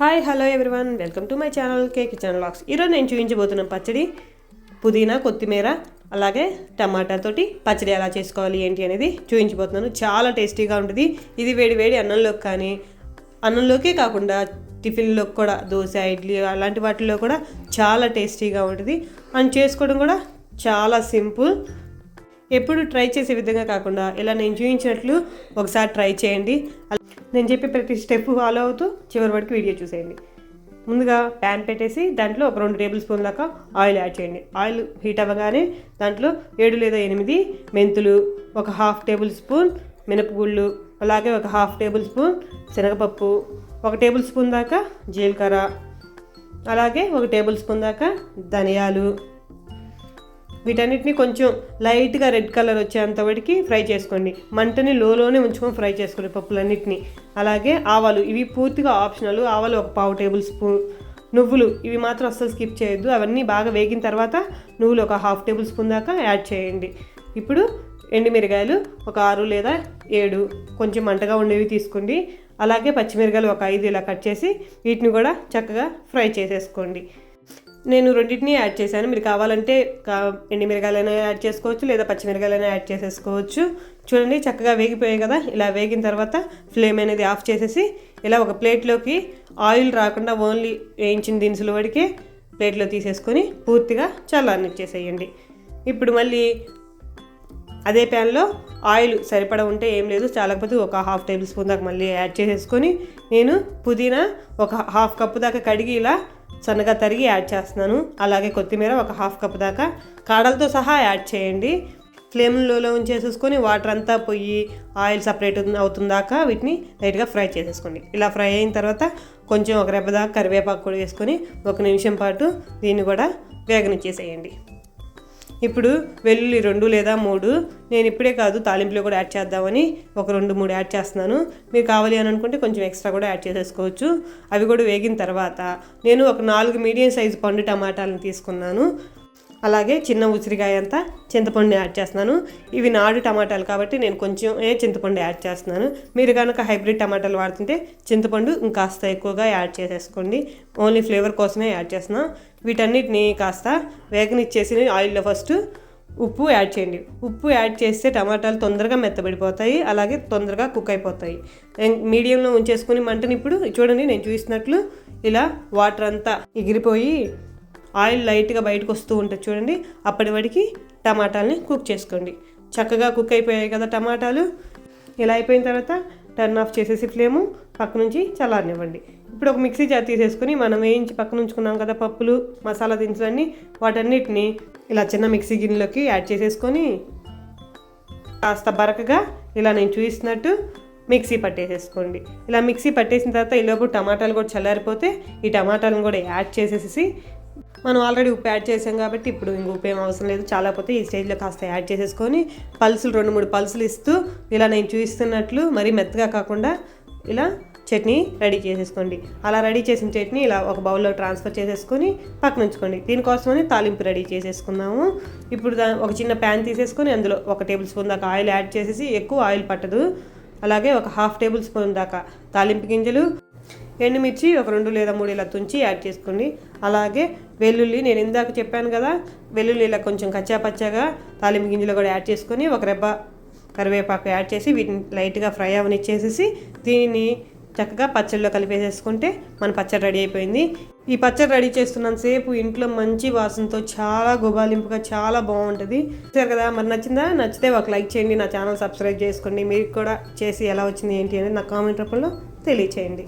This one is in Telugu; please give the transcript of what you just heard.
Hi hello everyone. Welcome to my channel K kitchen lakhs ఈరోజు నేను చూపించబోతున్న పచ్చడి పుదీనా కొత్తిమీర అలాగే టమాటా తోటి పచ్చడి ఎలా చేసుకోవాలి ఏంటి అనేది చూపించబోతున్నాను. చాలా టేస్టీగా ఉంటుంది. ఇది వేడి వేడి అన్నంలోకి కానీ అన్నంలోకే కాకుండా టిఫిన్లోకి కూడా దోశ ఇడ్లీ అలాంటి వాటిల్లో కూడా చాలా టేస్టీగా ఉంటుంది. అండ్ చేసుకోవడం కూడా చాలా సింపుల్. ఎప్పుడు ట్రై చేసే విధంగా కాకుండా ఇలా నేను చూపించినట్లు ఒకసారి ట్రై చేయండి. నేను చెప్పే ప్రతి స్టెప్ ఫాలో అవుతూ చివరి వరకు వీడియో చూసేయండి. ముందుగా ప్యాన్ పెట్టేసి దాంట్లో ఒక రెండు టేబుల్ స్పూన్ దాకా ఆయిల్ యాడ్ చేయండి. ఆయిల్ హీట్ అవ్వగానే దాంట్లో ఏడు లేదా ఎనిమిది మెంతులు ఒక హాఫ్ టేబుల్ స్పూన్ మినపగుళ్ళు అలాగే ఒక హాఫ్ టేబుల్ స్పూన్ శనగపప్పు ఒక టేబుల్ స్పూన్ దాకా జీలకర్ర అలాగే ఒక టేబుల్ స్పూన్ దాకా ధనియాలు వీటన్నిటిని కొంచెం లైట్గా రెడ్ కలర్ వచ్చేంత వరకు ఫ్రై చేసుకోండి. మంటని లోలోనే ఉంచుకొని ఫ్రై చేసుకోండి పప్పులన్నిటిని. అలాగే ఆవాలు ఇవి పూర్తిగా ఆప్షనల్. ఆవాలు ఒక పావు టేబుల్ స్పూన్. నువ్వులు ఇవి మాత్రం అస్సలు స్కిప్ చేయొద్దు. అవన్నీ బాగా వేగిన తర్వాత నువ్వులు ఒక హాఫ్ టేబుల్ స్పూన్ దాకా యాడ్ చేయండి. ఇప్పుడు ఎండుమిరగాయలు ఒక ఆరు లేదా ఏడు. కొంచెం మంటగా ఉండేవి తీసుకోండి. అలాగే పచ్చిమిరకాయలు ఒక ఐదు ఇలా కట్ చేసి వీటిని కూడా చక్కగా ఫ్రై చేసేసుకోండి. నేను రెండింటిని యాడ్ చేశాను. మీరు కావాలంటే ఎండిమిరకాయలైనా యాడ్ చేసుకోవచ్చు లేదా పచ్చిమిరగాయలైనా యాడ్ చేసేసుకోవచ్చు. చూడండి చక్కగా వేగిపోయాయి కదా. ఇలా వేగిన తర్వాత ఫ్లేమ్ అనేది ఆఫ్ చేసేసి ఇలా ఒక ప్లేట్లోకి ఆయిల్ రాకుండా ఓన్లీ వేయించిన దినుసులు వడికే ప్లేట్లో తీసేసుకొని పూర్తిగా చల్లారనిచ్చేసేయండి. ఇప్పుడు మళ్ళీ అదే ప్యాన్లో ఆయిల్ సరిపడా ఉంటే ఏం లేదు. చాలకపోతే ఒక హాఫ్ టేబుల్ స్పూన్ దాకా మళ్ళీ యాడ్ చేసేసుకొని నేను పుదీనా ఒక హాఫ్ కప్పు దాకా కడిగి ఇలా సన్నగా తరిగి యాడ్ చేస్తున్నాను. అలాగే కొత్తిమీర ఒక హాఫ్ కప్ దాకా కాడలతో సహా యాడ్ చేయండి. ఫ్లేమ్ లోలో ఉంచేసేసుకొని వాటర్ అంతా పోయి ఆయిల్ సపరేట్ అవుతుందాకా వీటిని లైట్గా ఫ్రై చేసేసుకోండి. ఇలా ఫ్రై అయిన తర్వాత కొంచెం ఒక రెబ్బ దాకా కరివేపాకు కూడా వేసుకొని ఒక నిమిషం పాటు దీన్ని కూడా వేగనిచ్చేసేయండి. ఇప్పుడు వెల్లుల్లి రెండు లేదా మూడు నేను ఇప్పుడే కాదు తాలింపులో కూడా యాడ్ చేద్దామని ఒక రెండు మూడు యాడ్ చేస్తున్నాను. మీరు కావాలి అని అనుకుంటే కొంచెం ఎక్స్ట్రా కూడా యాడ్ చేసేసుకోవచ్చు. అవి కూడా వేగిన తర్వాత నేను ఒక నాలుగు మీడియం సైజు పండు టమాటాలను తీసుకున్నాను. అలాగే చిన్న ఉసిరికాయ అంతా చింతపండు యాడ్ చేస్తున్నాను. ఇవి నాడు టమాటాలు కాబట్టి నేను కొంచెం ఏ చింతపండు యాడ్ చేస్తున్నాను. మీరు కనుక హైబ్రిడ్ టమాటాలు వాడుతుంటే చింతపండు ఇంకాస్త ఎక్కువగా యాడ్ చేసేసుకోండి. ఓన్లీ ఫ్లేవర్ కోసమే యాడ్ చేస్తున్నాను వీటన్నిటిని కాస్త వేగనిచ్చేసి ఆయిల్లో ఫస్ట్ ఉప్పు యాడ్ చేయండి. ఉప్పు యాడ్ చేస్తే టమాటాలు తొందరగా మెత్తబడిపోతాయి. అలాగే తొందరగా కుక్ అయిపోతాయి. మీడియంలో ఉంచేసుకుని మంటని ఇప్పుడు చూడండి నేను చూసినట్లు ఇలా వాటర్ అంతా ఎగిరిపోయి ఆయిల్ లైట్గా బయటకు వస్తూ ఉంటుంది చూడండి అప్పటి వరకు టమాటాలని కుక్ చేసుకోండి. చక్కగా కుక్ అయిపోయాయి కదా టమాటాలు. ఇలా అయిపోయిన తర్వాత టర్న్ ఆఫ్ చేసేసి ఫ్లేము పక్క నుంచి చల్లారనివ్వండి. ఇప్పుడు ఒక మిక్సీ జార్ తీసేసుకుని మనం వేయించి పక్కన ఉంచుకున్నాం కదా పప్పులు మసాలా దినుసులన్నీ వాటన్నిటిని ఇలా చిన్న మిక్సీ గిన్నెలోకి యాడ్ చేసేసుకొని కాస్త బరకగా ఇలా నేను చూపిస్తున్నట్టు మిక్సీ పట్టేసేసుకోండి. ఇలా మిక్సీ పట్టేసిన తర్వాత ఈలోపు టమాటాలు కూడా చల్లారిపోతే ఈ టమాటాలను కూడా యాడ్ చేసేసి మనం ఆల్రెడీ ఉప్పు యాడ్ చేసాం కాబట్టి ఇప్పుడు ఇంక ఉప్పు ఏం అవసరం లేదు. చాలా పోతే ఈ స్టేజ్లో కాస్త యాడ్ చేసేసుకొని పల్సులు రెండు మూడు పల్సులు ఇస్తూ ఇలా నేను చూపిస్తున్నట్లు మరీ మెత్తగా కాకుండా ఇలా చట్నీ రెడీ చేసేసుకోండి. అలా రెడీ చేసిన చట్నీ ఇలా ఒక బౌల్లో ట్రాన్స్ఫర్ చేసేసుకొని పక్కన ఉంచుకోండి. దీనికోసమని తాలింపు రెడీ చేసేసుకున్నాము ఇప్పుడు దా ఒక చిన్న ప్యాన్ తీసేసుకొని అందులో ఒక టేబుల్ స్పూన్ దాకా ఆయిల్ యాడ్ చేసేసి ఎక్కువ ఆయిల్ పట్టదు. అలాగే ఒక హాఫ్ టేబుల్ స్పూన్ దాకా తాలింపు గింజలు ఎండుమిర్చి ఒక రెండు లేదా మూడు ఇలా తుంచి యాడ్ చేసుకోండి. అలాగే వెల్లుల్లి నేను ఇందాక చెప్పాను కదా వెల్లుల్లి ఇలా కొంచెం కచ్చాపచ్చాగా తాలింపు గింజలు కూడా యాడ్ చేసుకొని ఒక రెబ్బ కరివేపాకు యాడ్ చేసి వీటిని లైట్గా ఫ్రై అవనిచ్చేసేసి దీనిని చక్కగా పచ్చడిలో కలిపేసేసుకుంటే మన పచ్చడి రెడీ అయిపోయింది. ఈ పచ్చడి రెడీ చేస్తున్నంతసేపు ఇంట్లో మంచి వాసనతో చాలా గుబాలింపుగా చాలా బాగుంటుంది. సరే కదా మరి నచ్చిందా? నచ్చితే ఒక లైక్ చేయండి నా ఛానల్ సబ్స్క్రైబ్ చేసుకోండి. మీరు కూడా చేసి ఎలా వచ్చింది ఏంటి అనేది నా కామెంట్ రూపంలో తెలియచేయండి.